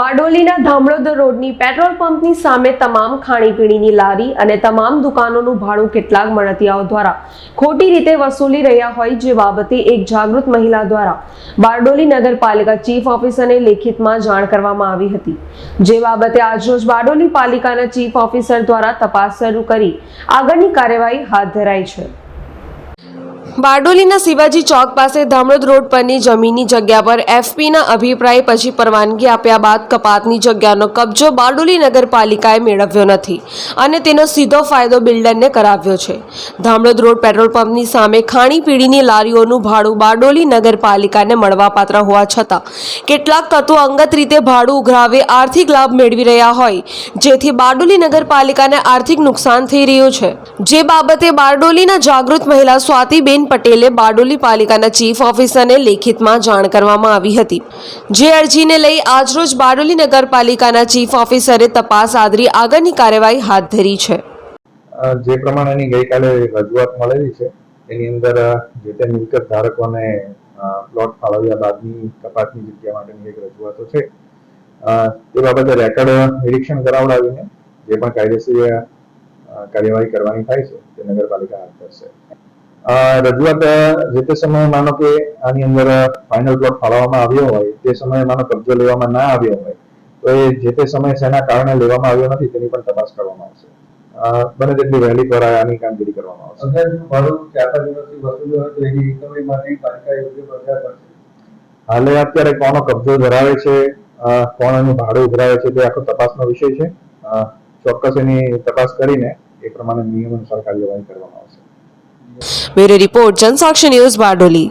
બારડોલીના ધામડોદ રોડની પેટ્રોલ પંપની સામે તમામ ખાણીપીણીની લારી અને તમામ દુકાનોનું ભાડું કેટલાક મળતિયાઓ દ્વારા ખોટી રીતે વસૂલી રહ્યા હોય જે બાબતે એક જાગૃત મહિલા દ્વારા બારડોલી નગરપાલિકા ચીફ ઓફિસરને લેખિતમાં જાણ કરવામાં આવી હતી. જે બાબતે આજરોજ બારડોલી પાલિકાના ચીફ ઓફિસર દ્વારા તપાસ શરૂ કરી આગળની કાર્યવાહી હાથ ધરાઈ છે. બારડોલીના શિવાજી ચોક પાસે ધામડોદ રોડ પરની જમીનની જગ્યા પર એફપીના અભિપ્રાય પછી પરવાનગી આપ્યા બાદ કપાતની જગ્યાનો કબજો બારડોલી નગરપાલિકાએ મેળવ્યો નથી અને તેનો સીધો ફાયદો બિલ્ડરને કરાવ્યો છે. ધામડોદ રોડ પેટ્રોલ પંપની સામે ખાણીપીણીની લારીઓનું ભાડું બારડોલી નગરપાલિકાને મળવાપાત્ર હોવા છતાં કેટલાક તત્વો અંગત રીતે ભાડું ઉઘરાવે આર્થિક લાભ મેળવી રહ્યા હોય, જેથી બારડોલી નગરપાલિકાને આર્થિક નુકસાન થઈ રહ્યું છે. જે બાબતે બારડોલીના જાગૃત મહિલા સ્વાતિબેન પટેલે બારડોલી પાલિકાના ચીફ ઓફિસરને લેખિતમાં જાણ કરવામાં આવી હતી. જે અરજીને લઈ આજરોજ બારડોલી નગરપાલિકાના ચીફ ઓફિસરે તપાસ આદરી આગળની કાર્યવાહી હાથ ધરી છે. જે પ્રમાણેની ગઈકાલે રજૂઆત મળેલી છે, એની અંદર જે તે મિલકત ધારકોને પ્લોટ ફાળવ્યા બાદની કપાતની જગ્યા માટેની એક રજૂઆતો છે. તે બાબતે રેકર્ડ નિરીક્ષણ કરાવડાવીને જે પણ કાયદેસર કાર્યવાહી કરવાની થાય છે, તે નગરપાલિકા હાથ ધરશે. રજૂઆત જે તે સમયે માનો કે આની અંદર ફાઇનલ પ્લોટ ફાળવવામાં આવ્યો હોય તે સમયે માનો કબજો લેવામાં ના આવ્યો હોય તો એ જે તે સમયે શેના કારણે લેવામાં આવ્યો નથી તેની પણ તપાસ કરવામાં આવશે. બને તેટલી વહેલી દ્વારા આની કામગીરી કરવામાં આવશે. હાલે અત્યારે કોનો કબજો ધરાવે છે કોણ એનું ભાડું ઉઘરાવે છે તે આખો તપાસનો વિષય છે. ચોક્કસ એની તપાસ કરીને એ પ્રમાણે નિયમ અનુસાર કાર્યવાહી કરવામાં આવશે. Bureau report Jansakshi news Bardoli